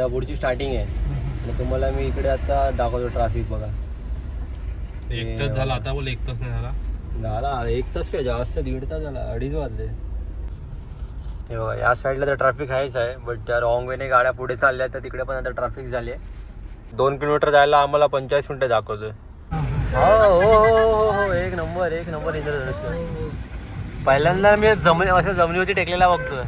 इंदापूरची starting आहे. आणि तुम्हाला मी इकडे आता दाखवतो ट्रॅफिक बघा. एक तास झाला आता बोल एक तास नाही झाला. झाला एक तास काय जास्त दीड तास झाला अडीच वाजले. हे बघा या साईडला तर ट्रॅफिक आहेच आहे बट त्या रॉंग वेने गाड्या पुढे चालल्या तर तिकडे पण आता ट्रॅफिक झाली आहे. दोन किलोमीटर जायला आम्हाला पंचेचाळीस मिनिटं दाखवतोय. हो हो हो हो हो एक नंबर एक नंबर इंद्रधनुष्य पहिल्यांदा मी जमिनी असं जमिनीवरती टेकलेला बघतोय.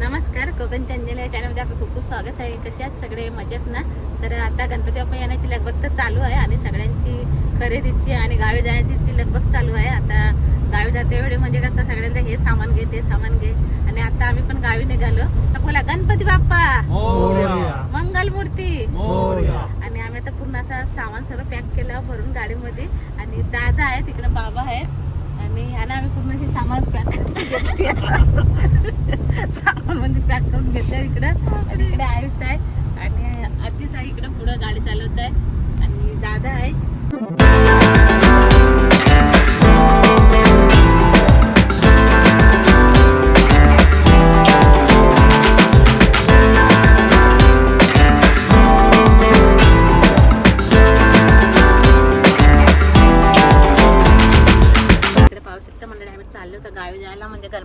नमस्कार कोकण चंदेल या चॅनलमध्ये आपलं खूप खूप स्वागत आहे. कसे आहात सगळे? मजेत ना? तर आता गणपती बाप्पा येण्याची लगबग तर चालू आहे आणि सगळ्यांची खरेदीची आणि गावी जाण्याची ती लगबग चालू आहे. आता गावी जाते वेळी म्हणजे कसं सगळ्यांचं हे सामान घे ते सामान घे आणि आता आम्ही पण गावी निघालो. बोला गणपती बाप्पा! मंगल मूर्ती आणि आम्ही आता पूर्ण असं सामान सगळं पॅक केलं भरून गाडीमध्ये. आणि दादा आहे तिकडे बाबा आहेत. आणि आणि आम्ही पूर्ण हे सामान पॅक सामान म्हणजे पॅक करून घेतलं इकडं. आणि इकडे आयुष आहे. आणि आतीस आहे इकडं पुढं गाडी चालवत आहे. आणि दादा आहे.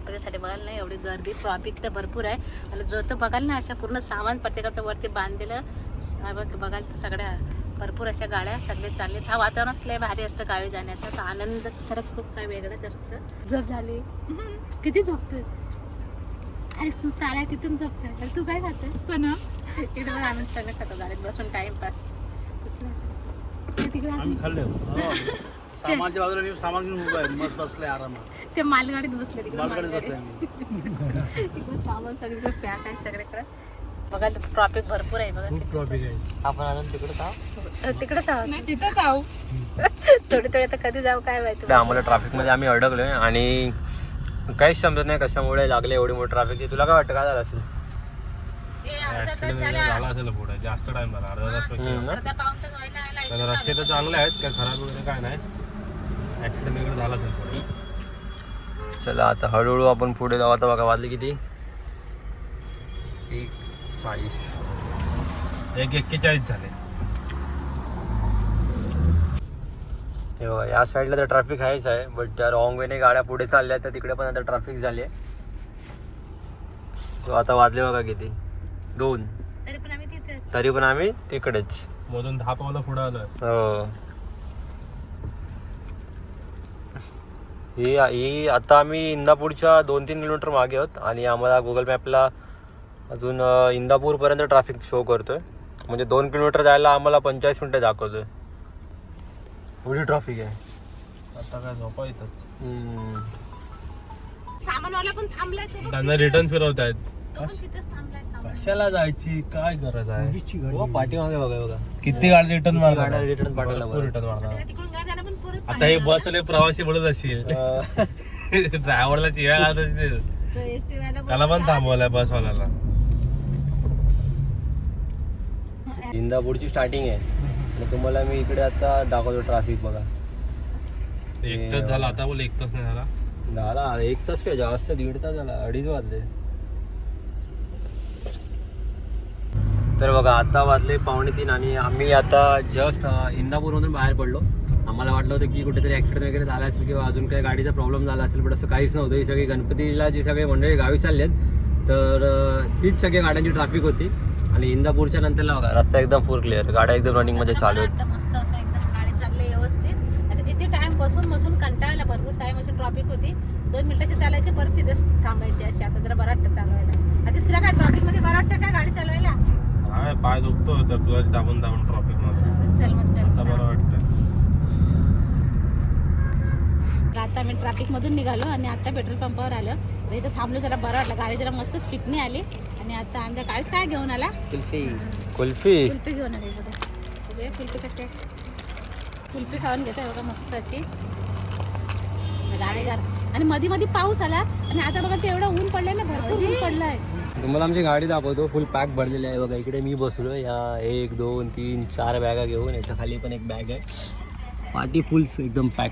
गणपतीसाठी बघायला नाही एवढी गर्दी ट्रॉफिक तर भरपूर आहे. आणि जो तो बघायला ना अशा पूर्ण सामान प्रत्येकाचं वरती बांधलेलं बघ बघायला तर सगळ्या भरपूर अशा गाड्या सगळे चाललेत हा वातावरणच लय भारी असतं गावी जाण्याचा तर आनंदच खरंच खूप काय वेगळंच असतं. झोप झाली. किती झोपतोय? आईस नुसतं आलाय तिथून झोपतोय. तर तू काय खातोय? तो ना. इकडे बघ आम्ही सगळं खातो गाडीत बसून टाइमपास तिकडे सामानच्या बाजूला नेऊन सामान घेऊन उभा आहे. मस्त बसलाय आरामात. ते मालगाडीत बसले तिकडे मालगाडीत मालगाडीत. बसलाय इकडे सामान सगळीकडे पॅक आहे सगळीकडे. बघा ट्रॉफिक भरपूर आहे बघा. खूप ट्रॉफिक आहे. आपण अजून तिकडे तिकडेच आहोत तिथं जाऊ. थोडे थोडे तर कधी जाऊ काय माहिती. आम्हाला ट्रॅफिकमध्ये आम्ही अडकलोय आणि काहीच समजत नाही कशामुळे लागले एवढी मोठी ट्रॅफिक तुला काय वाटतं काय झालं असेल? हे झाला. झाला असेल पुढे. जास्त टाइम झाला. अर्धा तासपेक्षा हम्म ना? रस्ते तर चांगले आहेत काय खराब वगैरे काय नाही. ऍक्सिडेंट वगैरे झाला असेल. पुढे चला आता हळूहळू आपण पुढे जाऊ. आता बघा वाजले किती? एक चाळीस. एक एक्केचाळीस झाले. हे बघा या साईडला तर ट्रॅफिक आहेच आहे बट त्या रॉंग वेने गाड्या पुढे चालल्या तर तिकडे पण आता ट्रॅफिक झाली आहे सो आता वाजले बघा किती? दोन. तरी पण आम्ही तिथेच. तरी पण आम्ही तिकडेच. मधून दहा पावलं पुढे आलोय. हो. ही ही आता आम्ही इंदापूरच्या दोन तीन किलोमीटर मागे आहोत आणि आम्हाला गुगल मॅपला अजून इंदापूरपर्यंत ट्रॅफिक शो करतोय. म्हणजे दोन किलोमीटर जायला आम्हाला पंचेचाळीस मिनिटं दाखवतोय. एवढी ट्रॅफिक आहे. आता काय झोपा येतच. हम्म. सामानवाला पण थांबलाय तो बघ त्यांना रिटर्न फिरवत आहेत. कशाला जायची? काय गरज आहे? हो, पाठीमागे बघा बघा. किती गाडी रिटर्न गाड्या return पाठवल्या बरं. रिटर्न मारणार. आता हे बस वाले प्रवासी बोलत असतील. अं, ड्रायव्हरला चिया घालत असतील. त्याला पण थांबवलाय बसवाल्याला इंदापूरची स्टार्टिंग आहे. आणि तुम्हाला मी इकडे आता दाखवतो ट्रॅफिक बघा. एक तास झाला आता बोल एक तास नाही झाला. झाला एक तास काय जास्त दीड तास झाला अडीच वाजले. तर बघा आता वाजले पावणे तीन आणि आम्ही आता जस्ट इंदापूरमधून बाहेर पडलो. आम्हाला वाटलं होतं की कुठेतरी ॲक्सिडेंट वगैरे झाला असेल किंवा अजून काही गाडीचा प्रॉब्लेम झाला असेल पण असं काहीच नव्हतं ही सगळी गणपतीला जी सगळे मंडळी गावी चाललेत तर तीच सगळ्या गाड्यांची ट्रॅफिक होती आणि इंदापूरच्या नंतरला बघा रस्ता एकदम फुल क्लिअर गाड्या एकदम रनिंगमध्ये चालू आहेत मस्त असं एकदम गाडी चालली व्यवस्थित आता किती टाइम बसून बसून कंटाळला भरपूर टाइम अशी ट्रॉफिक होती दोन मिनिटाची चालायची परत तिथेच थांबायची अशी आता जरा बरं वाटतं चालवायला आधीच तुला काय ट्रॉफिकमध्ये बरं वाटतं काय गाडी चालवायला काय पाय दुखतो तर तुला दाबून दाबून ट्रॉफिकमध्ये चल मग आता चल बरं वाटतं आता आम्ही ट्रॅफिक मधून निघालो आणि आता पेट्रोल पंपावर आलो. तर इथं थांबलो जरा बरं वाटलं. गाडी जरा मस्त स्पीडने आली. आणि आता आमच्या काहीच काय घेऊन आला? कुल्फी. कुल्फी. कुल्फी घेऊन आली बघा. कुल्फी आहे. कुल्फी खाऊन घेतोय बघा मस्त अशी. गाडी आणि मध्ये मध्ये पाऊस आला. आणि आता बघा ते एवढं ऊन पडलंय ना भरपूर ऊन पडलंय. तुम्हाला आमची गाडी दाखवतो. फुल पॅक भरलेली आहे बघा. इकडे मी बसलो या एक दोन तीन चार बॅगा घेऊन. याच्या खाली पण एक बॅग आहे. पाठी फुल एकदम पॅक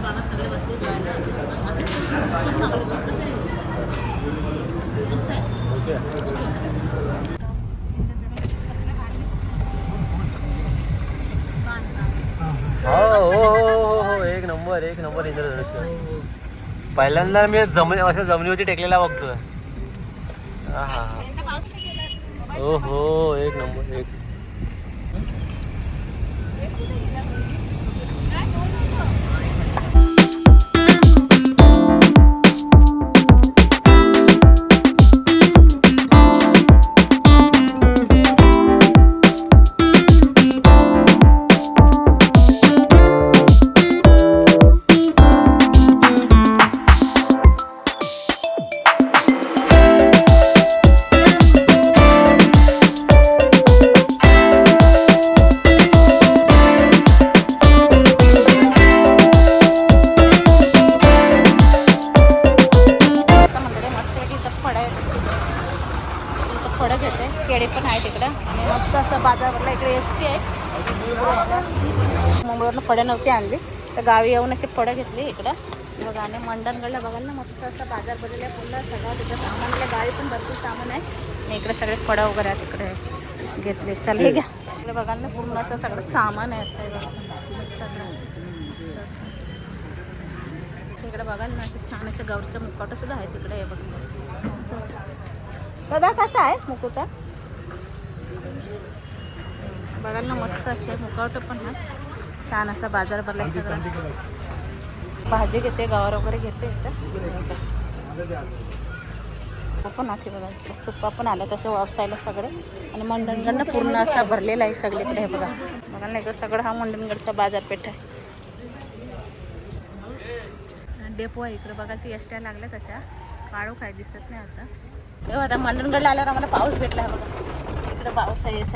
बाबा सगळे बसले जेवायला हो हो हो हो हो एक नंबर एक नंबर इंद्रधनुष्य पहिल्यांदा मी जमनी असं जमिनीवरती टेकलेला बघतो हा हा हा. हो हो एक नंबर एक. घेते पण आहेत इकडं. आणि मस्त असं बाजारला इकडे एस टी आहे. मुंबईवरनं फळं नव्हती आणली. तर गावी येऊन अशी फळं घेतली इकडं. बघा आणि मंडणगडला बघाल ना मस्त असं बाजार भरलेला आहे सगळं तिथं सामान आहे. गावी पण भरपूर सामान आहे. आणि इकडे सगळे फळं वगैरे आहेत इकडे घेतले. चल हे घ्या. इकडे बघाल ना पूर्ण असं सगळं सामान आहे असं बघा. सगळं इकडे बघाल ना असं छान असे गौरीचं मुकाटं सुद्धा आहे तिकडे बघा. दादा कसा आहे मुकुटा बघाल ना मस्त असे मुखवटे पण आहे छान असा बाजार भरला सगळं. भाजी घेते गवार वगैरे घेते पण आहे बघा सुप्पा पण आल्या तसे वापसायला सगळे. आणि मंडणगडनं पूर्ण असा भरलेला आहे सगळीकडे हे बघा. बघाल ना इकडं सगळं हा मंडणगडचा बाजारपेठ आहे. डेपो आहे इकडे. बघा ती एसट्या लागल्या तशा काळू काय दिसत नाही आता. तेव्हा आता मंडणगडला आल्यावर आम्हाला पाऊस भेटला आहे बघा. इकडे पाऊस आहे या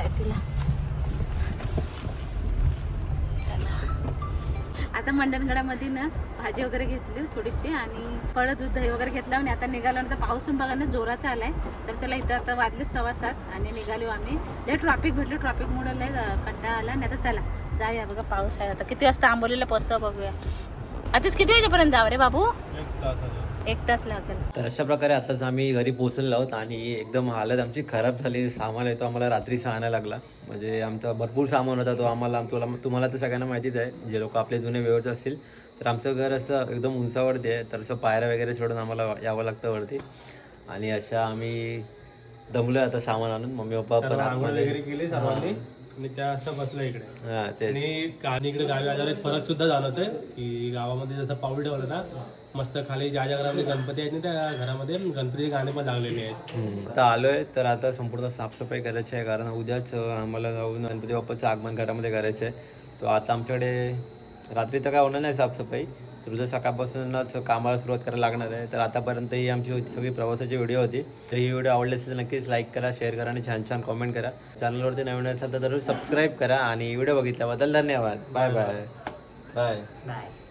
आता मंडणगडामध्ये ना भाजी वगैरे घेतली थोडीशी आणि फळं दूध दही वगैरे घेतलं आणि आता निघालो तर पाऊस पण बघा ना जोराचा आलाय तर चला इथं आता वाजले सव्वा सात आणि निघालो आम्ही. लय ट्रॉफिक भेटलं ट्रॉफिकमुळे लय कंटाळा आला नाही आता चला जाऊया बघा पाऊस आहे आता. किती वाजता आंबोलीला पोचतो बघूया. आताच किती वाजेपर्यंत जाऊ रे बाबू? एक तास एक तास लागेल. तर अशा प्रकारे आताच आम्ही घरी पोहोचलेलो आहोत आणि एकदम हालत आमची खराब झाली. सामान आहे तो आम्हाला रात्री आणायला लागला. म्हणजे आमचा भरपूर सामान होता तो आम्हाला तुला तुम्हाला तर सगळ्यांना माहितीच आहे. जे लोक आपले जुने व्यवस्थित असतील तर आमचं घर असं एकदम उंचावरती आहे. तर असं पायऱ्या वगैरे सोडून आम्हाला यावं लागतं वरती. आणि अशा आम्ही दमलो आता सामान आणून. मम्मी पप्पा पण सर्व आणि त्या असं बसलं इकडे. हा ते आणि आणि इकडे गावी आल्यावर एक फरक सुद्धा जाणवतोय की गावामध्ये जसं पाऊल ठेवलं ना मस्त खाली ज्या ज्या घरामध्ये गणपती आहेत ना त्या घरामध्ये गणपतीचे गाणे पण लागलेले आहेत. हम्म. आता आलोय तर आता संपूर्ण साफसफाई करायची आहे कारण उद्याच अं, आम्हाला जाऊन गणपती बाप्पाचं आगमन घरामध्ये करायचं आहे तो आता आमच्याकडे रात्री तर काय होणार नाही साफसफाई उद्या सकाळपासूनच कामाला सुरुवात करायला लागणार आहे. तर आतापर्यंत ही आमची सगळी प्रवासाची व्हिडिओ होती. तर ही व्हिडिओ आवडली असेल तर नक्कीच लाईक करा शेअर करा आणि छान छान कॉमेंट करा. चॅनलवरती नवीन असेल तर जरूर सबस्क्राईब करा आणि व्हिडिओ बघितल्याबद्दल धन्यवाद. Bye bye bye bye